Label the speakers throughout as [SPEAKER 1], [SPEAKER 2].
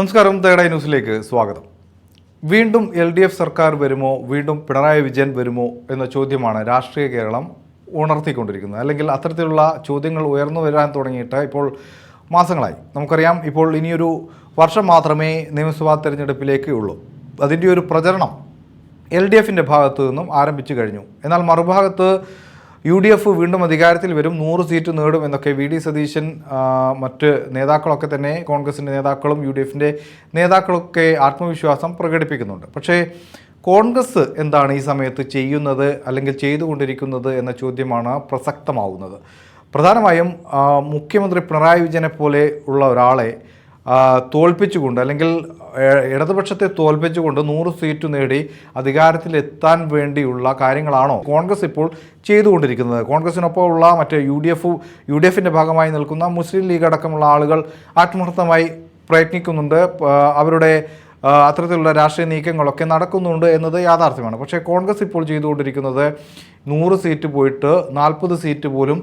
[SPEAKER 1] നമസ്കാരം തേടൈ ന്യൂസിലേക്ക് സ്വാഗതം. വീണ്ടും എൽ ഡി എഫ് സർക്കാർ വരുമോ? വീണ്ടും പിണറായി വിജയൻ വരുമോ? എന്ന ചോദ്യമാണ് രാഷ്ട്രീയ കേരളം ഉണർത്തിക്കൊണ്ടിരിക്കുന്നത്. അല്ലെങ്കിൽ അത്തരത്തിലുള്ള ചോദ്യങ്ങൾ ഉയർന്നു വരാൻ തുടങ്ങിയിട്ട് ഇപ്പോൾ മാസങ്ങളായി. നമുക്കറിയാം ഇപ്പോൾ ഇനിയൊരു വർഷം മാത്രമേ നിയമസഭാ തെരഞ്ഞെടുപ്പിലേക്ക് ഉള്ളൂ. അതിന്റെ ഒരു പ്രചരണം എൽ ഡി എഫിന്റെ ഭാഗത്തു നിന്നും ആരംഭിച്ചു കഴിഞ്ഞു. എന്നാൽ മറുഭാഗത്ത് യു ഡി എഫ് വീണ്ടും അധികാരത്തിൽ വരും നൂറ് സീറ്റ് നേടും എന്നൊക്കെ വി ഡി സതീശൻ മറ്റ് നേതാക്കളൊക്കെ തന്നെ കോൺഗ്രസിന്റെ നേതാക്കളും യു ഡി എഫിന്റെ നേതാക്കളൊക്കെ ആത്മവിശ്വാസം പ്രകടിപ്പിക്കുന്നുണ്ട്. പക്ഷേ കോൺഗ്രസ് എന്താണ് ഈ സമയത്ത് ചെയ്യുന്നത് അല്ലെങ്കിൽ ചെയ്തുകൊണ്ടിരിക്കുന്നത് എന്ന ചോദ്യമാണ് പ്രസക്തമാവുന്നത്. പ്രധാനമായും മുഖ്യമന്ത്രി പിണറായി വിജയനെ പോലെ ഉള്ള ഒരാളെ തോൽപ്പിച്ചുകൊണ്ട് അല്ലെങ്കിൽ ഇടതുപക്ഷത്തെ തോൽപ്പിച്ചുകൊണ്ട് നൂറ് സീറ്റ് നേടി അധികാരത്തിലെത്താൻ വേണ്ടിയുള്ള കാര്യങ്ങളാണോ കോൺഗ്രസ് ഇപ്പോൾ ചെയ്തുകൊണ്ടിരിക്കുന്നത്? കോൺഗ്രസിനൊപ്പമുള്ള മറ്റ് U D F U D എഫിന്റെ ഭാഗമായി നിൽക്കുന്ന മുസ്ലിം ലീഗ് അടക്കമുള്ള ആളുകൾ ആത്മാർത്ഥമായി പ്രയത്നിക്കുന്നുണ്ട്. അവരുടെ അത്തരത്തിലുള്ള രാഷ്ട്രീയ നീക്കങ്ങളൊക്കെ നടക്കുന്നുണ്ട് എന്നത് യാഥാർത്ഥ്യമാണ്. പക്ഷേ കോൺഗ്രസ് ഇപ്പോൾ ചെയ്തുകൊണ്ടിരിക്കുന്നത് നൂറ് സീറ്റ് പോയിട്ട് നാൽപ്പത് സീറ്റ് പോലും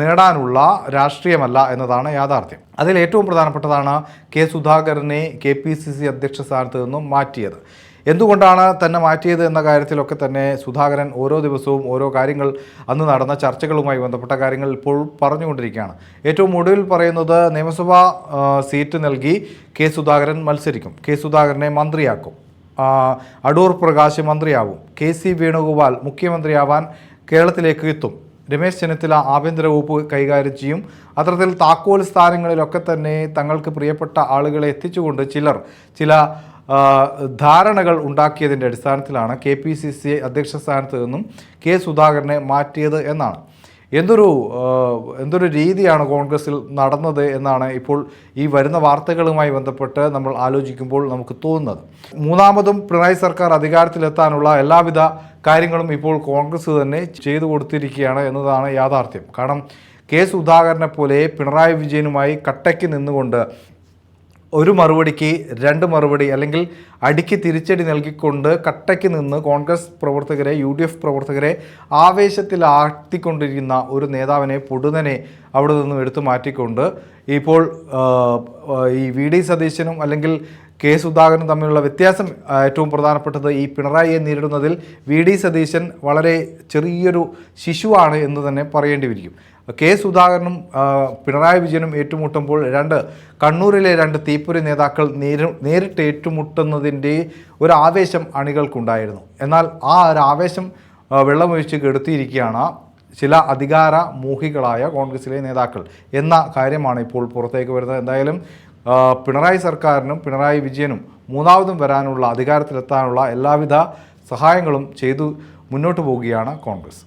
[SPEAKER 1] നേടാനുള്ള രാഷ്ട്രീയമല്ല എന്നതാണ് യാഥാർത്ഥ്യം. അതിൽ ഏറ്റവും പ്രധാനപ്പെട്ടതാണ് കെ സുധാകരനെ കെ പി സി സി അധ്യക്ഷ സ്ഥാനത്ത് നിന്നും മാറ്റിയത്. എന്തുകൊണ്ടാണ് തന്നെ മാറ്റിയത് എന്ന കാര്യത്തിലൊക്കെ തന്നെ സുധാകരൻ ഓരോ ദിവസവും ഓരോ കാര്യങ്ങൾ അന്ന് നടന്ന ചർച്ചകളുമായി ബന്ധപ്പെട്ട കാര്യങ്ങൾ ഇപ്പോൾ പറഞ്ഞുകൊണ്ടിരിക്കുകയാണ്. ഏറ്റവും ഒടുവിൽ പറയുന്നത് നിയമസഭാ സീറ്റ് നൽകി കെ സുധാകരൻ മത്സരിക്കും. കെ സുധാകരനെ മന്ത്രിയാക്കും. അടൂർ പ്രകാശ് മന്ത്രിയാവും. കെ സി വേണുഗോപാൽ മുഖ്യമന്ത്രിയാവാൻ കേരളത്തിലേക്ക് എത്തും. രമേശ് ചെന്നിത്തല ആഭ്യന്തര വകുപ്പ് കൈകാര്യം ചെയ്യും. അത്തരത്തിൽ താക്കോൽ സ്ഥാനങ്ങളിലൊക്കെ തന്നെ തങ്ങൾക്ക് പ്രിയപ്പെട്ട ആളുകളെ എത്തിച്ചുകൊണ്ട് ചിലർ ചില ധാരണകൾ ഉണ്ടാക്കിയതിന്റെ അടിസ്ഥാനത്തിലാണ് കെ പി സി സി അധ്യക്ഷ സ്ഥാനത്ത് നിന്നും കെ സുധാകരനെ മാറ്റിയത് എന്നാണ്. എന്തൊരു എന്തൊരു രീതിയാണ് കോൺഗ്രസിൽ നടന്നത് എന്നാണ് ഇപ്പോൾ ഈ വരുന്ന വാർത്തകളുമായി ബന്ധപ്പെട്ട് നമ്മൾ ആലോചിക്കുമ്പോൾ നമുക്ക് തോന്നുന്നത്. മൂന്നാമതും പിണറായി സർക്കാർ അധികാരത്തിലെത്താനുള്ള എല്ലാവിധ കാര്യങ്ങളും ഇപ്പോൾ കോൺഗ്രസ് തന്നെ ചെയ്തു കൊടുത്തിരിക്കുകയാണ് എന്നതാണ് യാഥാർത്ഥ്യം. കാരണം കെ സുധാകരനെ പോലെ പിണറായി വിജയനുമായി കട്ടയ്ക്ക് നിന്നുകൊണ്ട് ഒരു മറുപടിക്ക് രണ്ട് മറുപടി അല്ലെങ്കിൽ അടിക്ക് തിരിച്ചടി നൽകിക്കൊണ്ട് കട്ടയ്ക്ക് നിന്ന് കോൺഗ്രസ് പ്രവർത്തകരെ യു ഡി എഫ് പ്രവർത്തകരെ ആവേശത്തിലാഴ്ത്തിക്കൊണ്ടിരിക്കുന്ന ഒരു നേതാവിനെ പൊടുന്നനെ അവിടെ നിന്നും എടുത്തു മാറ്റിക്കൊണ്ട് ഇപ്പോൾ ഈ വി ഡി സതീശനും അല്ലെങ്കിൽ കെ സുധാകരനും തമ്മിലുള്ള വ്യത്യാസം ഏറ്റവും പ്രധാനപ്പെട്ടത് ഈ പിണറായിയെ നേരിടുന്നതിൽ വി ഡി സതീശൻ വളരെ ചെറിയൊരു ശിശുവാണ് എന്ന് തന്നെ പറയേണ്ടി വരിക്കും കെ സുധാകരനും പിണറായി വിജയനും ഏറ്റുമുട്ടുമ്പോൾ രണ്ട് കണ്ണൂരിലെ രണ്ട് തീപ്പൊരി നേതാക്കൾ നേരി നേരിട്ട് ഏറ്റുമുട്ടുന്നതിന്റെ ഒരു ആവേശം അണികൾക്കുണ്ടായിരുന്നു. എന്നാൽ ആ ഒരു ആവേശം വെള്ളമൊഴിച്ച് കെടുത്തിയിരിക്കുകയാണ് ചില അധികാര മോഹികളായ കോൺഗ്രസിലെ നേതാക്കൾ എന്ന കാര്യമാണ് ഇപ്പോൾ പുറത്തേക്ക് വരുന്നത്. എന്തായാലും പിണറായി സർക്കാരിനും പിണറായി വിജയനും മൂന്നാമതും വരാനുള്ള അധികാരത്തിലെത്താനുള്ള എല്ലാവിധ സഹായങ്ങളും ചെയ്തു മുന്നോട്ട് പോവുകയാണ് കോൺഗ്രസ്.